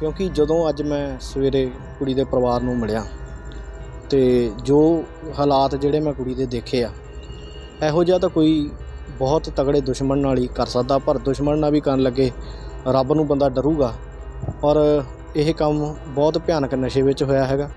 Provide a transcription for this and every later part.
ਕਿਉਂਕਿ ਜਦੋਂ ਅੱਜ ਮੈਂ ਸਵੇਰੇ ਕੁੜੀ ਦੇ ਪਰਿਵਾਰ ਨੂੰ ਮਿਲਿਆ ਤੇ ਜੋ ਹਾਲਾਤ ਜਿਹੜੇ ਮੈਂ ਕੁੜੀ ਦੇ ਦੇਖੇ ਆ, ਇਹੋ ਜਿਹਾ ਤਾਂ ਕੋਈ ਬਹੁਤ ਤਗੜੇ ਦੁਸ਼ਮਣ ਨਾਲ ਹੀ ਕਰ ਸਕਦਾ, ਪਰ ਦੁਸ਼ਮਣ ਨਾਲ ਵੀ ਕਰਨ ਲੱਗੇ ਰੱਬ ਨੂੰ ਬੰਦਾ ਡਰੂਗਾ। ਔਰ ਇਹ ਕੰਮ ਬਹੁਤ ਭਿਆਨਕ ਨਸ਼ੇ ਵਿੱਚ ਹੋਇਆ ਹੈਗਾ।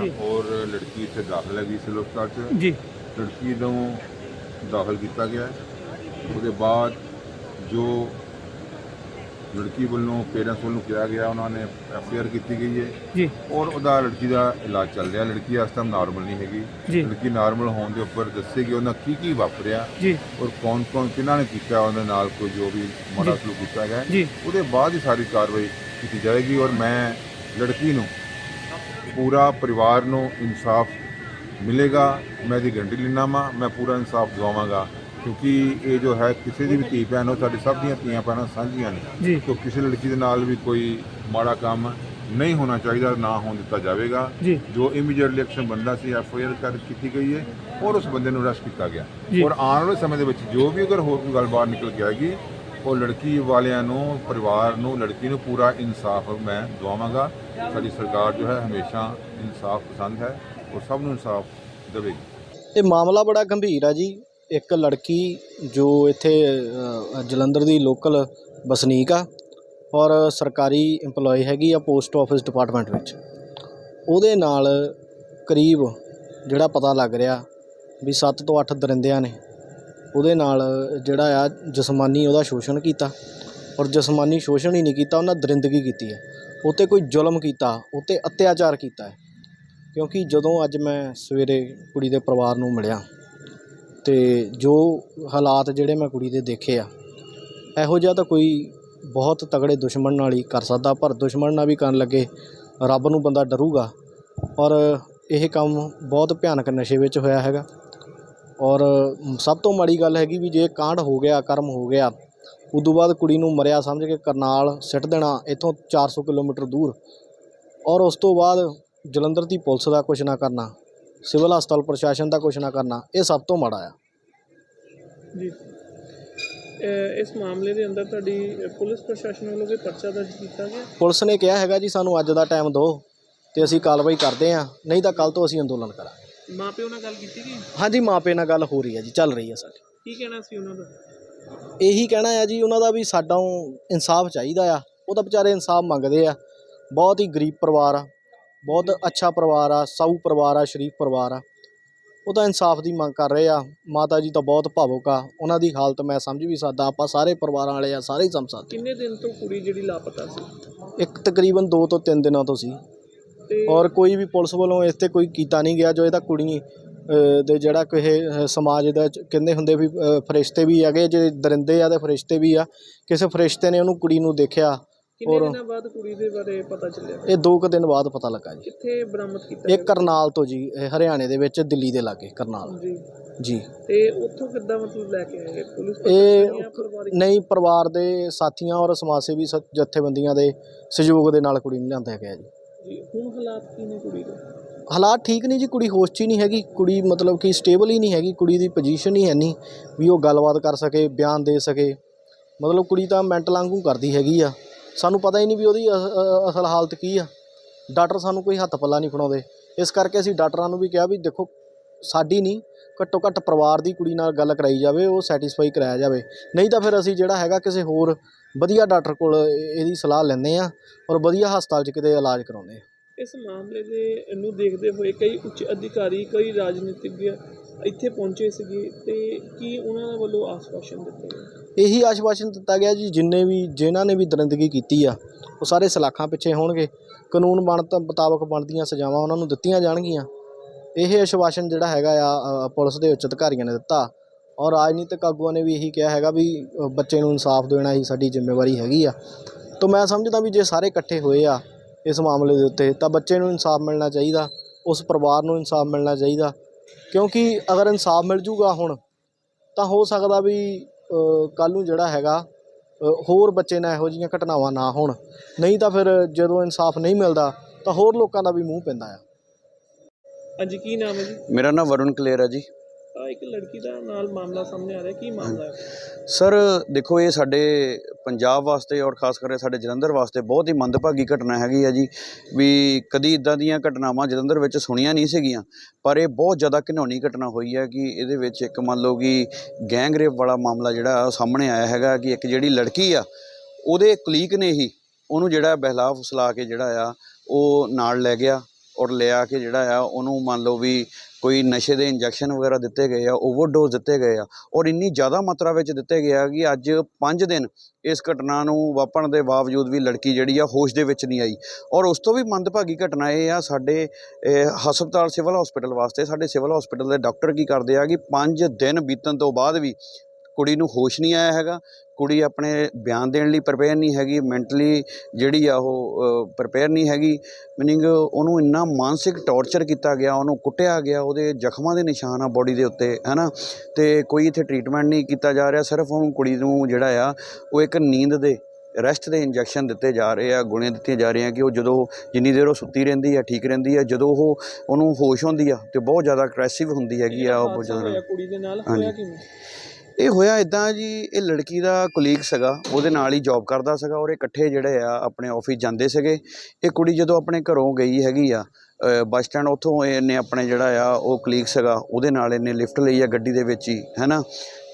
ਔਰ ਲੜਕੀ ਇੱਥੇ ਦਾਖਲ ਹੈਗੀ ਸਿਵਲ ਹਸਪਤਾਲ 'ਚ। ਜੀ। ਲੜਕੀ ਨੂੰ ਦਾਖਲ ਕੀਤਾ ਗਿਆ। ਹੈ। ਉਹਦੇ ਬਾਅਦ ਜੋ ਲੜਕੀ ਵੱਲੋਂ ਪੇਰੈਂਟਸ ਵੱਲੋਂ ਕਿਹਾ ਗਿਆ ਉਹਨਾਂ ਨੇ ਐਫ ਆਈ ਆਰ ਕੀਤੀ ਗਈ ਹੈ। ਜੀ। ਔਰ ਉਹਦਾ ਲੜਕੀ ਦਾ ਇਲਾਜ ਚੱਲ ਰਿਹਾ। ਲੜਕੀ ਇਸ ਟਾਈਮ ਨਾਰਮਲ ਨਹੀਂ ਹੈਗੀ। ਜੀ। ਲੜਕੀ ਨਾਰਮਲ ਹੋਣ ਦੇ ਉੱਪਰ ਦੱਸੇਗੀ ਉਹਨਾਂ ਕੀ ਕੀ ਵਾਪਰਿਆ ਜੀ। ਔਰ ਕੌਣ ਕੌਣ ਕਿਹਨਾਂ ਨੇ ਕੀਤਾ ਉਹਦੇ ਨਾਲ ਕੋਈ ਜੋ ਵੀ ਮਾੜਾ ਸਲੂਕ ਕੀਤਾ ਗਿਆ। ਹੈ। ਜੀ। ਉਹਦੇ ਬਾਅਦ ਹੀ ਸਾਰੀ ਕਾਰਵਾਈ ਕੀਤੀ ਜਾਏਗੀ ਔਰ ਮੈਂ ਲੜਕੀ ਨੂੰ ਪੂਰਾ ਪਰਿਵਾਰ ਨੂੰ ਇਨਸਾਫ ਮਿਲੇਗਾ। ਮੈਂ ਇਹਦੀ ਗਰੰਟੀ ਲੈਣਾ ਵਾਂ ਮੈਂ ਪੂਰਾ ਇਨਸਾਫ ਦਿਵਾਵਾਂਗਾ। ਕਿਉਂਕਿ ਇਹ ਜੋ ਹੈ ਕਿਸੇ ਦੀ ਵੀ ਧੀ ਭੈਣ ਹੋ ਸਾਡੀ ਸਭ ਦੀਆਂ ਧੀਆਂ ਭੈਣਾਂ ਸਾਂਝੀਆਂ ਨੇ। ਤੋਂ ਕਿਸੇ ਲੜਕੀ ਦੇ ਨਾਲ ਵੀ ਕੋਈ ਮਾੜਾ ਕੰਮ ਨਹੀਂ ਹੋਣਾ ਚਾਹੀਦਾ ਨਾ ਹੋਣ ਦਿੱਤਾ ਜਾਵੇਗਾ। ਜੀ। ਇਮੀਡੀਏਟਲੀ ਐਕਸ਼ਨ ਬੰਦਾ ਸੀ ਐਫ ਆਈ ਆਰ ਕਰ ਕੀਤੀ ਗਈ ਹੈ ਔਰ ਉਸ ਬੰਦੇ ਨੂੰ ਅਰੈਸਟ ਕੀਤਾ ਗਿਆ। ਔਰ ਆਉਣ ਵਾਲੇ ਸਮੇਂ ਦੇ ਵਿੱਚ ਜੋ ਵੀ ਅਗਰ ਹੋਰ ਕੋਈ ਗੱਲ ਬਾਹਰ ਨਿਕਲ ਕੇ ਆਏਗੀ ਉਹ ਲੜਕੀ ਵਾਲਿਆਂ ਨੂੰ ਪਰਿਵਾਰ ਨੂੰ ਲੜਕੀ ਨੂੰ ਪੂਰਾ ਇਨਸਾਫ ਮੈਂ ਦਿਵਾਵਾਂਗਾ। ਸਾਡੀ ਸਰਕਾਰ ਜੋ ਹੈ ਹਮੇਸ਼ਾ ਇਨਸਾਫ ਪਸੰਦ ਹੈ, ਉਹ ਸਭ ਨੂੰ ਇਨਸਾਫ ਦੇਵੇਗੀ। ਇਹ ਮਾਮਲਾ ਬੜਾ ਗੰਭੀਰ ਆ ਜੀ। ਇੱਕ ਲੜਕੀ ਜੋ ਇੱਥੇ ਜਲੰਧਰ ਦੀ ਲੋਕਲ ਵਸਨੀਕ ਆ ਔਰ ਸਰਕਾਰੀ EMPLOYE ਹੈਗੀ ਆ ਪੋਸਟ ਆਫਿਸ ਡਿਪਾਰਟਮੈਂਟ ਵਿੱਚ। ਉਹਦੇ ਨਾਲ ਕਰੀਬ ਜਿਹੜਾ ਪਤਾ ਲੱਗ ਰਿਹਾ ਵੀ 7 ਤੋਂ 8 ਦਰਿੰਦਿਆਂ ਨੇ ਉਹਦੇ ਨਾਲ ਜਿਹੜਾ ਆ ਜਿਸਮਾਨੀ ਉਹਦਾ ਸ਼ੋਸ਼ਣ ਕੀਤਾ ਔਰ ਜਿਸਮਾਨੀ ਸ਼ੋਸ਼ਣ ਹੀ ਨਹੀਂ ਕੀਤਾ, ਉਹਨਾਂ ਦਰਿੰਦਗੀ ਕੀਤੀ ਹੈ ਉਹ 'ਤੇ ਕੋਈ ਜ਼ੁਲਮ ਕੀਤਾ ਉਹ 'ਤੇ ਅਤਿਆਚਾਰ ਕੀਤਾ ਕਿਉਂਕਿ ਜਦੋਂ ਅੱਜ ਮੈਂ ਸਵੇਰੇ ਕੁੜੀ ਦੇ ਪਰਿਵਾਰ ਨੂੰ ਮਿਲਿਆ ਤੇ ਜੋ ਹਾਲਾਤ ਜਿਹੜੇ ਮੈਂ ਕੁੜੀ ਦੇ ਦੇਖੇ ਆ, ਇਹੋ ਜਿਹਾ ਤਾਂ ਕੋਈ ਬਹੁਤ ਤਗੜੇ ਦੁਸ਼ਮਣ ਨਾਲ ਹੀ ਕਰ ਸਕਦਾ, ਪਰ ਦੁਸ਼ਮਣ ਨਾਲ ਵੀ ਕਰਨ ਲੱਗੇ ਰੱਬ ਨੂੰ ਬੰਦਾ ਡਰੂਗਾ। ਔਰ ਇਹ ਕੰਮ ਬਹੁਤ ਭਿਆਨਕ ਨਸ਼ੇ ਵਿੱਚ ਹੋਇਆ ਹੈਗਾ। ਔਰ ਸਭ ਤੋਂ ਮਾੜੀ ਗੱਲ ਹੈਗੀ ਵੀ ਜੇ ਕਾਂਡ ਹੋ ਗਿਆ, ਕਰਮ ਹੋ ਗਿਆ ਉਦੋਂ ਬਾਅਦ ਕੁੜੀ ਨੂੰ ਮਰਿਆ ਸਮਝ ਕੇ ਕਰਨਾਲ ਸਿੱਟ ਦੇਣਾ ਇੱਥੋਂ 400 ਕਿਲੋਮੀਟਰ ਦੂਰ। ਔਰ ਉਸ ਤੋਂ ਬਾਅਦ ਜਲੰਧਰ ਦੀ ਪੁਲਿਸ ਦਾ ਕੁਝ ਨਾ ਕਰਨਾ ਸਿਵਲ ਹਸਪਤਾਲ ਪ੍ਰਸ਼ਾਸਨ ਦਾ ਕੁਝ ਨਾ ਕਰਨਾ ਇਹ ਸਭ ਤੋਂ ਮਾੜਾ ਆ। ਜੀ। ਇਸ ਮਾਮਲੇ ਦੇ ਅੰਦਰ ਤੁਹਾਡੀ ਪੁਲਿਸ ਪ੍ਰਸ਼ਾਸਨ ਵੱਲੋਂ ਕੋਈ ਪਰਚਾ ਦਰਜ ਕੀਤਾ ਗਿਆ? ਪੁਲਿਸ ਨੇ ਕਿਹਾ ਹੈਗਾ ਜੀ ਸਾਨੂੰ ਅੱਜ ਦਾ ਟਾਈਮ ਦਿਓ ਤੇ ਅਸੀਂ ਕਾਰਵਾਈ ਕਰਦੇ ਹਾਂ ਨਹੀਂ ਤਾਂ ਕੱਲ ਤੋਂ ਅਸੀਂ ਅੰਦੋਲਨ ਕਰਾਂਗੇ। ਮਾਪਿਓ ਨਾਲ ਗੱਲ ਕੀਤੀ ਗਈ? ਹਾਂਜੀ ਮਾਪੇ ਨਾਲ ਗੱਲ ਹੋ ਰਹੀ ਹੈ ਜੀ ਚੱਲ ਰਹੀ ਹੈ ਸਾਡੀ। ਕੀ ਕਹਿਣਾ ਸੀ ਉਹਨਾਂ ਦਾ? ਇਹੀ ਕਹਿਣਾ ਹੈ ਜੀ ਉਹਨਾਂ ਦਾ ਵੀ ਸਾਡਾ ਇਨਸਾਫ ਚਾਹੀਦਾ ਆ। ਉਹ ਤਾਂ ਵਿਚਾਰੇ ਇਨਸਾਫ ਮੰਗਦੇ ਆ। ਬਹੁਤ ਹੀ ਗਰੀਬ ਪਰਿਵਾਰ ਆ। ਬਹੁਤ ਅੱਛਾ ਪਰਿਵਾਰ ਆ ਸਾਊ ਪਰਿਵਾਰ ਆ ਸ਼ਰੀਫ ਪਰਿਵਾਰ ਆ। ਉਹ ਤਾਂ ਇਨਸਾਫ ਦੀ ਮੰਗ ਕਰ ਰਹੇ ਆ। ਮਾਤਾ ਜੀ ਤਾਂ ਬਹੁਤ ਭਾਵੁਕ ਆ। ਉਹਨਾਂ ਦੀ ਹਾਲਤ ਮੈਂ ਸਮਝ ਵੀ ਸਕਦਾ। ਆਪਾਂ ਸਾਰੇ ਪਰਿਵਾਰਾਂ ਵਾਲੇ ਆ ਸਾਰੇ ਹੀ ਸਮਝ ਸਕਦੇ ਕਿੰਨੇ ਦਿਨ ਤੋਂ ਕੁੜੀ ਜਿਹੜੀ ਲਾਪਤਾ ਸੀ? ਇੱਕ ਤਕਰੀਬਨ 2 ਤੋਂ 3 ਦਿਨਾਂ ਤੋਂ ਸੀ। ਤੇ ਔਰ ਕੋਈ ਵੀ ਪੁਲਿਸ ਵੱਲੋਂ ਇਸ ਤੇ ਕੋਈ ਕੀਤਾ ਨਹੀਂ ਗਿਆ ਜੋ ਇਹਦਾ ਕੁੜੀ ਅ, ਦੇ ਜਿਹੜਾ ਅ, ਸਮਾਜ ਦਾ ਕਹਿੰਦੇ ਹੁੰਦੇ ਵੀ ਫਰਿਸ਼ਤੇ ਵੀ ਹੈਗੇ ਜੇ ਦਰਿੰਦੇ ਆ ਤੇ ਫਰਿਸ਼ਤੇ ਵੀ ਆ। ਕਿਸੇ ਫਰਿਸ਼ਤੇ ਨੇ ਉਹਨੂੰ ਕੁੜੀ ਨੂੰ ਦੇਖਿਆ ਕਿੰਨੇ ਦਿਨਾਂ ਬਾਅਦ ਕੁੜੀ ਦੇ ਬਾਰੇ ਪਤਾ ਚੱਲਿਆ? ਇਹ ਦੋ ਕੁ ਦਿਨ ਬਾਅਦ ਪਤਾ ਲੱਗਾ ਜੀ। ਕਿੱਥੇ ਬਰਾਮਦ ਕੀਤਾ ਇਹ ਕਰਨਾਲ ਤੋਂ ਜੀ ਇਹ ਹਰਿਆਣੇ ਦੇ ਵਿੱਚ ਦਿੱਲੀ ਦੇ ਲਾਗੇ ਕਰਨਾਲ। ਜੀ। ਜੀ। ਤੇ ਉੱਥੋਂ ਕਿੱਦਾਂ ਮਤਲਬ ਲੈ ਕੇ ਆਏ? ਪੁਲਿਸ ਇਹ ਨਹੀਂ ਪਰਿਵਾਰ ਦੇ ਸਾਥੀਆਂ ਔਰ ਸਮਾਜ ਸੇਵੀ ਜਥੇਬੰਦੀਆਂ ਦੇ ਸਹਿਯੋਗ ਦੇ ਨਾਲ ਕੁੜੀ ਨੂੰ ਲਿਆਂਦਾ ਗਿਆ ਜੀ। ਜੀ ਹੁਣ ਹਾਲਾਤ ਕੀ ਨੇ ਕੁੜੀ ਦੇ? ਹਾਲਾਤ ਠੀਕ ਨਹੀਂ ਜੀ, ਕੁੜੀ ਹੋਸ਼ 'ਚ ਹੀ ਨਹੀਂ ਹੈਗੀ, ਕੁੜੀ ਮਤਲਬ ਕਿ ਸਟੇਬਲ ਹੀ ਨਹੀਂ ਹੈਗੀ, ਕੁੜੀ ਦੀ ਪੋਜੀਸ਼ਨ ਹੀ ਹੈ ਵੀ ਉਹ ਗੱਲਬਾਤ ਕਰ ਸਕੇ, ਬਿਆਨ ਦੇ ਸਕੇ। ਮਤਲਬ ਕੁੜੀ ਤਾਂ ਮੈਂਟਲ ਵਾਂਗੂ ਕਰਦੀ ਹੈਗੀ ਆ। ਸਾਨੂੰ ਪਤਾ ਹੀ ਨਹੀਂ ਵੀ ਉਹਦੀ ਅਸ- ਅਸਲ ਹਾਲਤ ਕੀ ਆ। ਡਾਕਟਰ ਸਾਨੂੰ ਕੋਈ ਹੱਥ ਪੱਲਾ ਨਹੀਂ ਫੜਾਉਂਦੇ। ਇਸ ਕਰਕੇ ਅਸੀਂ ਡਾਕਟਰਾਂ ਨੂੰ ਵੀ ਕਿਹਾ ਵੀ ਦੇਖੋ, ਸਾਡੀ ਨਹੀਂ, ਘੱਟੋ ਘੱਟ ਪਰਿਵਾਰ ਦੀ ਕੁੜੀ ਨਾਲ ਗੱਲ ਕਰਾਈ ਜਾਵੇ, ਉਹ ਸੈਟੀਸਫਾਈ ਕਰਾਇਆ ਜਾਵੇ। ਨਹੀਂ ਤਾਂ ਫਿਰ ਅਸੀਂ ਜਿਹੜਾ ਹੈਗਾ ਕਿਸੇ ਹੋਰ ਵਧੀਆ ਡਾਕਟਰ ਕੋਲ ਇਹਦੀ ਸਲਾਹ ਲੈਂਦੇ ਆ ਔਰ ਵਧੀਆ ਹਸਪਤਾਲ 'ਚ ਕਿਤੇ ਇਲਾਜ ਕਰਾਉਂਦੇ ਆ। ਇਸ ਮਾਮਲੇ ਦੇ ਨੂੰ ਦੇਖਦੇ ਹੋਏ ਕਈ ਉੱਚ ਅਧਿਕਾਰੀ, ਕਈ ਰਾਜਨੀਤਿਕ ਇੱਥੇ ਪਹੁੰਚੇ ਸੀਗੇ ਤੇ ਕੀ ਉਹਨਾਂ ਵੱਲੋਂ ਆਸ਼ਵਾਸਨ ਦਿੱਤੇ ਗਏ? ਇਹੀ ਆਸ਼ਵਾਸਨ ਦਿੱਤਾ ਗਿਆ ਜੀ, ਜਿੰਨੇ ਵੀ, ਜਿਨ੍ਹਾਂ ਨੇ ਵੀ ਦਰਿੰਦਗੀ ਕੀਤੀ ਆ, ਉਹ ਸਾਰੇ ਸਲਾਖਾਂ ਪਿੱਛੇ ਹੋਣਗੇ। ਕਾਨੂੰਨ ਬਣਤ ਮੁਤਾਬਕ ਬਣਦੀਆਂ ਸਜ਼ਾਵਾਂ ਉਹਨਾਂ ਨੂੰ ਦਿੱਤੀਆਂ ਜਾਣਗੀਆਂ। ਇਹ ਆਸ਼ਵਾਸਨ ਜਿਹੜਾ ਹੈਗਾ ਆ ਪੁਲਿਸ ਦੇ ਉੱਚ ਅਧਿਕਾਰੀਆਂ ਨੇ ਦਿੱਤਾ। ਔਰ ਰਾਜਨੀਤਿਕ ਆਗੂਆਂ ਨੇ ਵੀ ਇਹੀ ਕਿਹਾ ਹੈਗਾ ਵੀ ਬੱਚੇ ਨੂੰ ਇਨਸਾਫ ਦੇਣਾ ਹੀ ਸਾਡੀ ਜ਼ਿੰਮੇਵਾਰੀ ਹੈਗੀ ਆ। ਤਾਂ ਮੈਂ ਸਮਝਦਾ ਵੀ ਜੇ ਸਾਰੇ ਇਕੱਠੇ ਹੋਏ ਆ ਇਸ ਮਾਮਲੇ ਦੇ ਉੱਤੇ ਤਾਂ ਬੱਚੇ ਨੂੰ ਇਨਸਾਫ ਮਿਲਣਾ ਚਾਹੀਦਾ ਉਸ ਪਰਿਵਾਰ ਨੂੰ ਇਨਸਾਫ ਮਿਲਣਾ ਚਾਹੀਦਾ। ਕਿਉਂਕਿ ਅਗਰ ਇਨਸਾਫ ਮਿਲ ਜੂਗਾ ਹੁਣ ਤਾਂ ਹੋ ਸਕਦਾ ਵੀ ਕੱਲ ਨੂੰ ਜਿਹੜਾ ਹੈਗਾ ਹੋਰ ਬੱਚੇ ਨਾਲ ਇਹੋ ਜਿਹੀਆਂ ਘਟਨਾਵਾਂ ਨਾ ਹੋਣ। ਨਹੀਂ ਤਾਂ ਫਿਰ ਜਦੋਂ ਇਨਸਾਫ ਨਹੀਂ ਮਿਲਦਾ ਤਾਂ ਹੋਰ ਲੋਕਾਂ ਦਾ ਵੀ ਮੂੰਹ ਪੈਂਦਾ ਆ। ਹਾਂਜੀ ਕੀ ਨਾਮ ਹੈ ਜੀ? ਮੇਰਾ ਨਾਮ ਵਰੁਣ ਕਲੇਰ ਹੈ ਜੀ। ਆ ਇੱਕ ਲੜਕੀ ਦਾ ਨਾਲ ਮਾਮਲਾ ਸਾਹਮਣੇ ਆ ਰਿਹਾ, ਕੀ ਮਾਮਲਾ ਹੈ? ਸਰ, ਦੇਖੋ, ਇਹ ਸਾਡੇ ਪੰਜਾਬ ਵਾਸਤੇ ਔਰ ਖਾਸ ਕਰਕੇ ਸਾਡੇ ਜਲੰਧਰ ਵਾਸਤੇ ਬਹੁਤ ਹੀ ਮੰਦਭਾਗੀ ਘਟਨਾ ਹੈਗੀ ਆ ਜੀ। ਵੀ ਕਦੀ ਇਦਾਂ ਦੀਆਂ ਘਟਨਾਵਾਂ ਜਲੰਧਰ ਵਿੱਚ ਸੁਣੀਆਂ ਨਹੀਂ ਸੀਗੀਆਂ, ਪਰ ਇਹ ਬਹੁਤ ਜ਼ਿਆਦਾ ਘਿਨੌਣੀ ਘਟਨਾ ਹੋਈ ਹੈ ਕਿ ਇਹਦੇ ਵਿੱਚ ਇੱਕ ਮੰਨ ਲਓ ਕਿ ਗੈਂਗ ਰੇਪ ਵਾਲਾ ਮਾਮਲਾ ਜਿਹੜਾ ਉਹ ਸਾਹਮਣੇ ਆਇਆ ਹੈਗਾ ਕਿ ਇੱਕ ਜਿਹੜੀ ਲੜਕੀ ਆ, ਉਹਦੇ ਕਲੀਕ ਨੇ ਹੀ ਉਹਨੂੰ ਜਿਹੜਾ ਬਹਿਲਾ ਫੁਸਲਾ ਕੇ ਜਿਹੜਾ ਆ, ਉਹ ਨਾਲ ਲੈ ਗਿਆ ਔਰ ਲਿਆ ਕੇ ਜਿਹੜਾ ਆ, ਉਹਨੂੰ ਮੰਨ ਲਓ ਵੀ ਕੋਈ ਨਸ਼ੇ ਦੇ ਇੰਜੈਕਸ਼ਨ ਵਗੈਰਾ ਦਿੱਤੇ ਗਏ ਆ, ਓਵਰਡੋਜ਼ ਦਿੱਤੇ ਗਏ ਆ ਔਰ ਇੰਨੀ ਜ਼ਿਆਦਾ ਮਾਤਰਾ ਵਿੱਚ ਦਿੱਤੇ ਗਏ ਆ ਕਿ ਅੱਜ 5 ਦਿਨ ਇਸ ਘਟਨਾ ਨੂੰ ਵਾਪਰਨ ਦੇ ਬਾਵਜੂਦ ਵੀ ਲੜਕੀ ਜਿਹੜੀ ਆ ਹੋਸ਼ ਦੇ ਵਿੱਚ ਨਹੀਂ ਆਈ। ਔਰ ਉਸ ਤੋਂ ਵੀ ਮੰਦਭਾਗੀ ਘਟਨਾ ਇਹ ਆ, ਸਾਡੇ ਹਸਪਤਾਲ ਸਿਵਲ ਹਸਪੀਟਲ ਵਾਸਤੇ ਸਾਡੇ ਸਿਵਲ ਹਸਪੀਟਲ ਦੇ ਡਾਕਟਰ ਕੀ ਕਰਦੇ ਆ ਕਿ 5 ਦਿਨ ਬੀਤਣ ਤੋਂ ਬਾਅਦ ਵੀ ਕੁੜੀ ਨੂੰ ਹੋਸ਼ ਨਹੀਂ ਆਇਆ ਹੈਗਾ ਕੁੜੀ ਆਪਣੇ ਬਿਆਨ ਦੇਣ ਲਈ ਪ੍ਰਪੇਅਰ ਨਹੀਂ ਹੈਗੀ ਮੈਂਟਲੀ ਜਿਹੜੀ ਆ ਉਹ ਪ੍ਰਪੇਅਰ ਨਹੀਂ ਹੈਗੀ ਮੀਨਿੰਗ ਉਹਨੂੰ ਇੰਨਾ ਮਾਨਸਿਕ ਟੌਰਚਰ ਕੀਤਾ ਗਿਆ ਉਹਨੂੰ ਕੁੱਟਿਆ ਗਿਆ ਉਹਦੇ ਜ਼ਖਮਾਂ ਦੇ ਨਿਸ਼ਾਨ ਆ ਬੋਡੀ ਦੇ ਉੱਤੇ ਹੈਨਾ? ਤੇ ਕੋਈ ਇੱਥੇ ਟ੍ਰੀਟਮੈਂਟ ਨਹੀਂ ਕੀਤਾ ਜਾ ਰਿਹਾ ਸਿਰਫ ਉਹਨੂੰ ਕੁੜੀ ਨੂੰ ਜਿਹੜਾ ਆ ਉਹ ਇੱਕ ਨੀਂਦ ਦੇ ਰੈਸਟ ਦੇ ਇੰਜੈਕਸ਼ਨ ਦਿੱਤੇ ਜਾ ਰਹੇ ਆ ਗੁਣੇ ਦਿੱਤੀਆਂ ਜਾ ਰਹੀਆਂ ਕਿ ਉਹ ਜਦੋਂ ਜਿੰਨੀ ਦੇਰ ਉਹ ਸੁੱਤੀ ਰਹਿੰਦੀ ਆ ਠੀਕ ਰਹਿੰਦੀ ਆ ਜਦੋਂ ਉਹ ਉਹਨੂੰ ਹੋਸ਼ ਹੁੰਦੀ ਆ ਤੇ ਬਹੁਤ ਜ਼ਿਆਦਾ ਅਗਰੈਸਿਵ ਹੁੰਦੀ ਹੈਗੀ ਆ ਉਹ ਬਹੁਤ ਜ਼ਿਆਦਾ ਕੁੜੀ ਦੇ ਨਾਲ। ਹੋਇਆ ਕਿਵੇਂ? ਇਹ ਹੋਇਆ ਇਦਾਂ ਜੀ, ਇਹ ਲੜਕੀ ਦਾ ਕੁਲੀਗ ਸੀਗਾ, ਉਹਦੇ ਨਾਲ ਹੀ ਜੌਬ ਕਰਦਾ ਸੀਗਾ ਔਰ ਇਹ ਇਕੱਠੇ ਜਿਹੜੇ ਆ ਆਪਣੇ ਆਫਿਸ ਜਾਂਦੇ ਸੀਗੇ। ਇਹ ਕੁੜੀ ਜਦੋਂ ਆਪਣੇ ਘਰੋਂ ਗਈ ਹੈਗੀ ਆ ਬੱਸ ਸਟੈਂਡ ਉੱਥੋਂ ਇਹਨੇ ਆਪਣੇ ਜਿਹੜਾ ਆ ਉਹ ਕੁਲੀਗ ਸੀਗਾ, ਉਹਦੇ ਨਾਲ ਇਹਨੇ ਲਿਫਟ ਲਈ ਆ ਗੱਡੀ ਦੇ ਵਿੱਚ ਹੀ, ਹੈਨਾ?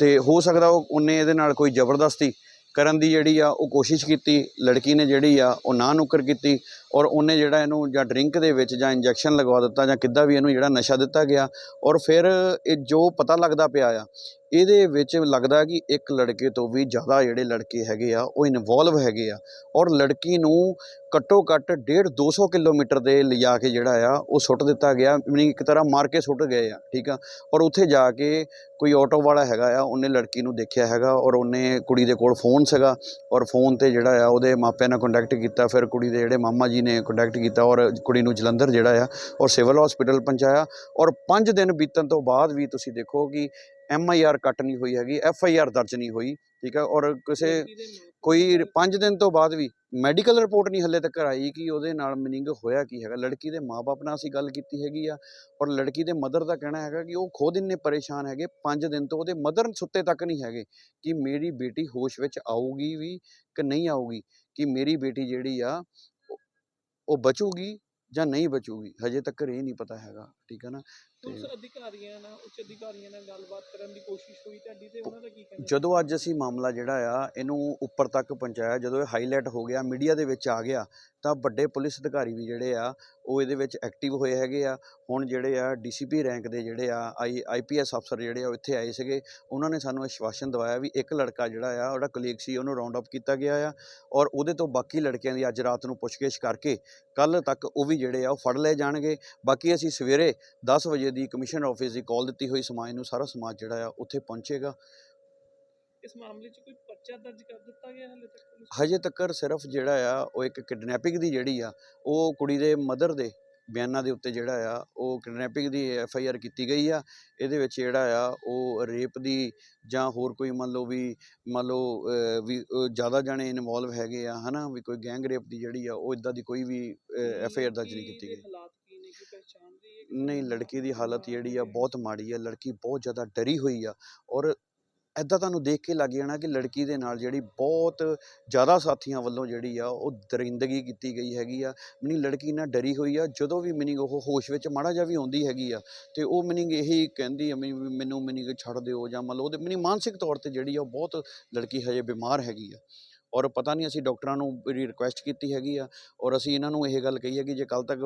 ਤੇ ਹੋ ਸਕਦਾ ਉਹ, ਉਹਨੇ ਇਹਦੇ ਨਾਲ ਕੋਈ ਜ਼ਬਰਦਸਤੀ ਕਰਨ ਦੀ ਜਿਹੜੀ ਆ ਉਹ ਕੋਸ਼ਿਸ਼ ਕੀਤੀ, ਲੜਕੀ ਨੇ ਜਿਹੜੀ ਆ ਉਹ ਨਾ ਨੁੱਕਰ ਕੀਤੀ ਔਰ ਉਹਨੇ ਜਿਹੜਾ ਇਹਨੂੰ ਜਾਂ ਡਰਿੰਕ ਦੇ ਵਿੱਚ ਜਾਂ ਇੰਜੈਕਸ਼ਨ ਲਗਵਾ ਦਿੱਤਾ ਜਾਂ ਕਿੱਦਾਂ ਵੀ ਇਹਨੂੰ ਜਿਹੜਾ ਨਸ਼ਾ ਦਿੱਤਾ ਗਿਆ ਔਰ ਫਿਰ ਇਹ ਜੋ ਪਤਾ ਲੱਗਦਾ ਪਿਆ ਆ, ਇਹਦੇ ਵਿੱਚ ਲੱਗਦਾ ਕਿ ਇੱਕ ਲੜਕੇ ਤੋਂ ਵੀ ਜ਼ਿਆਦਾ ਜਿਹੜੇ ਲੜਕੇ ਹੈਗੇ ਆ, ਉਹ ਇਨਵੋਲਵ ਹੈਗੇ ਆ ਔਰ ਲੜਕੀ ਨੂੰ ਘੱਟੋ ਘੱਟ 1.5 200 ਕਿਲੋਮੀਟਰ ਦੇ ਲਿਜਾ ਕੇ ਜਿਹੜਾ ਆ, ਉਹ ਸੁੱਟ ਦਿੱਤਾ ਗਿਆ ਮੀਨਿੰਗ ਇੱਕ ਤਰ੍ਹਾਂ ਮਾਰ ਕੇ ਸੁੱਟ ਗਏ ਆ, ਠੀਕ ਆ? ਔਰ ਉੱਥੇ ਜਾ ਕੇ ਕੋਈ ਆਟੋ ਵਾਲਾ ਹੈਗਾ ਆ, ਉਹਨੇ ਲੜਕੀ ਨੂੰ ਦੇਖਿਆ ਹੈਗਾ ਔਰ ਉਹਨੇ ਕੁੜੀ ਦੇ ਕੋਲ ਫੋਨ ਸੀਗਾ ਔਰ ਫੋਨ ਤੇ ਜਿਹੜਾ ਆ ਉਹਦੇ ਮਾਪਿਆਂ ਨਾਲ ਕੰਟੈਕਟ ਕੀਤਾ, ਫਿਰ ਕੁੜੀ ਦੇ ਜਿਹੜੇ ਮਾਮਾ ਜੀ ਨੇ ਕੰਟੈਕਟ ਕੀਤਾ ਔਰ ਕੁੜੀ ਨੂੰ ਜਲੰਧਰ ਜਿਹੜਾ ਆ ਔਰ ਸਿਵਲ ਹਸਪੀਟਲ ਪਹੁੰਚਾਇਆ। ਔਰ 5 ਦਿਨ ਬੀਤਣ ਤੋਂ ਬਾਅਦ ਵੀ ਤੁਸੀਂ ਦੇਖੋ ਕਿ ਐਮ ਆਈ ਆਰ ਕੱਟ ਨਹੀਂ ਹੋਈ ਹੈਗੀ ਐਫ ਆਈ ਆਰ ਦਰਜ ਨਹੀਂ ਹੋਈ ਠੀਕ ਹੈ ਔਰ ਕਿਸੇ ਕੋਈ 5 ਦਿਨ ਤੋਂ ਬਾਅਦ ਵੀ ਮੈਡੀਕਲ ਰਿਪੋਰਟ ਨਹੀਂ ਹੱਲੇ ਤੱਕ ਆਈ ਕਿ ਉਹਦੇ ਨਾਲ ਮੀਨਿੰਗ ਹੋਇਆ ਕੀ ਹੈਗਾ। ਲੜਕੀ ਦੇ ਮਾਪੇ ਨਾਲ ਅਸੀਂ ਗੱਲ ਕੀਤੀ ਹੈਗੀ ਆ ਔਰ ਲੜਕੀ ਦੇ ਮਦਰ ਦਾ ਕਹਿਣਾ ਹੈਗਾ ਕਿ ਉਹ ਖੁਦ ਇੰਨੇ ਪਰੇਸ਼ਾਨ ਹੈਗੇ 5 ਦਿਨ ਤੋਂ ਉਹਦੇ ਮਦਰ ਸੁੱਤੇ ਤੱਕ ਨਹੀਂ ਹੈਗੇ ਕਿ ਮੇਰੀ ਬੇਟੀ ਹੋਸ਼ ਵਿੱਚ ਆਊਗੀ ਵੀ ਕਿ ਨਹੀਂ ਆਊਗੀ ਕਿ ਮੇਰੀ ਬੇਟੀ ਜਿਹੜੀ ਆ ਉਹ- ਬਚੂਗੀ ਜਾਂ ਨਹੀਂ ਬਚੂਗੀ ਹਜੇ ਤੱਕ ਇਹ ਨਹੀਂ ਪਤਾ ਹੈਗਾ ਠੀਕ ਹੈ ਨਾ? ਤੇ ਪੁਲਿਸ ਅਧਿਕਾਰੀਆਂ ਨਾਲ ਉੱਚ ਅਧਿਕਾਰੀਆਂ ਨਾਲ ਗੱਲਬਾਤ ਕਰਨ ਦੀ ਕੋਸ਼ਿਸ਼ ਹੋਈ ਤੁਹਾਡੀ ਤੇ ਉਹਨਾਂ ਦਾ ਕੀ ਕਹਿਣਾ? ਜਦੋਂ ਅੱਜ ਅਸੀਂ ਮਾਮਲਾ ਜਿਹੜਾ ਆ ਇਹਨੂੰ ਉੱਪਰ ਤੱਕ ਪਹੁੰਚਾਇਆ ਜਦੋਂ ਇਹ ਹਾਈਲਾਈਟ ਹੋ ਗਿਆ ਮੀਡੀਆ ਦੇ ਵਿੱਚ ਆ ਗਿਆ ਤਾਂ ਵੱਡੇ ਪੁਲਿਸ ਅਧਿਕਾਰੀ ਵੀ ਜਿਹੜੇ ਆ ਉਹ ਇਹਦੇ ਵਿੱਚ ਐਕਟਿਵ ਹੋਏ ਹੈਗੇ ਆ। ਹੁਣ ਜਿਹੜੇ ਆ ਡੀਸੀਪੀ ਰੈਂਕ ਦੇ ਜਿਹੜੇ ਆ ਆਈ ਆਈਪੀਐਸ ਅਫਸਰ ਜਿਹੜੇ ਆ, ਉਹ ਇੱਥੇ ਆਏ ਸੀਗੇ। ਉਹਨਾਂ ਨੇ ਸਾਨੂੰ ਆਸ਼ਵਾਸਨ ਦਵਾਇਆ ਵੀ ਇੱਕ ਲੜਕਾ ਜਿਹੜਾ ਆ, ਉਹਦਾ ਕਲੀਗ ਸੀ, ਉਹਨੂੰ ਰਾਉਂਡ ਅਪ ਕੀਤਾ ਗਿਆ ਆ ਔਰ ਉਹਦੇ ਤੋਂ ਬਾਕੀ ਲੜਕਿਆਂ ਦੀ ਅੱਜ ਰਾਤ ਨੂੰ ਪੁੱਛਗਿੱਛ ਕਰਕੇ ਕੱਲ ਤੱਕ ਉਹ ਵੀ ਜਿਹੜੇ ਆ, ਉਹ ਫੜ ਲਏ ਜਾਣਗੇ। ਬਾਕੀ ਅਸੀਂ ਸਵੇਰੇ 10 ਵਜੇ ਦੀ ਕਮਿਸ਼ਨ ਆਫਿਸ ਦੀ ਕਾਲ ਦਿੱਤੀ ਹੋਈ, ਸਮਾਜ ਨੂੰ, ਸਾਰਾ ਸਮਾਜ ਜਿਹੜਾ ਆ, ਉੱਥੇ ਪਹੁੰਚੇਗਾ। ਇਸ ਮਾਮਲੇ 'ਚ ਕੋਈ ਪਰਚਾ ਦਰਜ ਕਰ ਦਿੱਤਾ ਗਿਆ ਹਾਲੇ ਤੱਕ ਪੁਲਿਸ ਹਜੇ ਤੱਕ ਸਿਰਫ ਜਿਹੜਾ ਆ ਉਹ ਇੱਕ ਕਿਡਨੈਪਿੰਗ ਦੀ ਜਿਹੜੀ ਆ ਉਹ ਕੁੜੀ ਦੇ ਮਦਰ ਦੇ ਬਿਆਨਾਂ ਦੇ ਉੱਤੇ ਜਿਹੜਾ ਆ ਉਹ ਕਿਡਨੈਪਿੰਗ ਦੀ ਐਫ ਆਈ ਆਰ ਕੀਤੀ ਗਈ ਆ। ਇਹਦੇ ਵਿੱਚ ਜਿਹੜਾ ਆ ਉਹ ਰੇਪ ਦੀ ਜਾਂ ਹੋਰ ਕੋਈ ਮੰਨ ਲਓ ਵੀ ਮੰਨ ਲਓ ਵੀ ਜ਼ਿਆਦਾ ਜਾਣੇ ਇਨਵੋਲਵ ਹੈਗੇ ਆ ਹਨਾ ਵੀ ਕੋਈ ਗੈਂਗ ਰੇਪ ਦੀ ਜਿਹੜੀ ਆ ਉਹ ਇਦਾਂ ਦੀ ਕੋਈ ਵੀ ਐਫ ਆਈ ਆਰ ਦਰਜ ਨਹੀਂ ਕੀਤੀ ਗਈ। ਨਹੀਂ ਲੜਕੀ ਦੀ ਹਾਲਤ ਜਿਹੜੀ ਆ ਬਹੁਤ ਮਾੜੀ ਆ। ਲੜਕੀ ਬਹੁਤ ਜ਼ਿਆਦਾ ਡਰੀ ਹੋਈ ਆ ਔਰ ਐਦਾਂ ਤੁਹਾਨੂੰ ਦੇਖ ਕੇ ਲੱਗ ਜਾਣਾ ਕਿ ਲੜਕੀ ਦੇ ਨਾਲ ਜਿਹੜੀ ਬਹੁਤ ਜ਼ਿਆਦਾ ਸਾਥੀਆਂ ਵੱਲੋਂ ਜਿਹੜੀ ਆ ਉਹ ਦਰਿੰਦਗੀ ਕੀਤੀ ਗਈ ਹੈਗੀ ਆ। ਮੀਨਿੰਗ ਲੜਕੀ ਨਾਲ ਡਰੀ ਹੋਈ ਆ, ਜਦੋਂ ਵੀ ਮੀਨਿੰਗ ਉਹ ਹੋਸ਼ ਵਿੱਚ ਮਾੜਾ ਜਿਹਾ ਵੀ ਆਉਂਦੀ ਹੈਗੀ ਆ, ਤੇ ਉਹ ਮੀਨਿੰਗ ਇਹੀ ਕਹਿੰਦੀ ਆ ਵੀ ਮੈਨੂੰ ਮੀਨਿੰਗ ਛੱਡ ਦਿਓ ਜਾਂ ਮਤਲਬ ਉਹਦੇ ਮੀਨਿੰਗ ਮਾਨਸਿਕ ਤੌਰ ਤੇ ਜਿਹੜੀ ਆ ਉਹ ਬਹੁਤ ਲੜਕੀ ਹਜੇ ਬਿਮਾਰ ਹੈਗੀ ਆ। ਔਰ ਪਤਾ ਨਹੀਂ ਅਸੀਂ ਡਾਕਟਰਾਂ ਨੂੰ ਰਿਕੁਐਸਟ ਕੀਤੀ ਹੈਗੀ ਆ, ਔਰ ਅਸੀਂ ਇਹਨਾਂ ਨੂੰ ਇਹ ਗੱਲ ਕਹੀ ਹੈ ਕਿ ਜੇ ਕੱਲ ਤੱਕ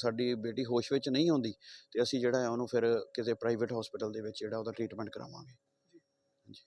ਸਾਡੀ ਬੇਟੀ ਹੋਸ਼ ਵਿੱਚ ਨਹੀਂ ਆਉਂਦੀ, ਤੇ ਅਸੀਂ ਜਿਹੜਾ ਆ ਉਹਨੂੰ ਫਿਰ ਕਿਸੇ ਪ੍ਰਾਈਵੇਟ ਹਸਪੀਟਲ ਦੇ ਵਿੱਚ ਜਿਹੜਾ ਉਹਦਾ ਟ੍ਰੀਟਮੈਂਟ ਕਰਾਵਾਂਗੇ।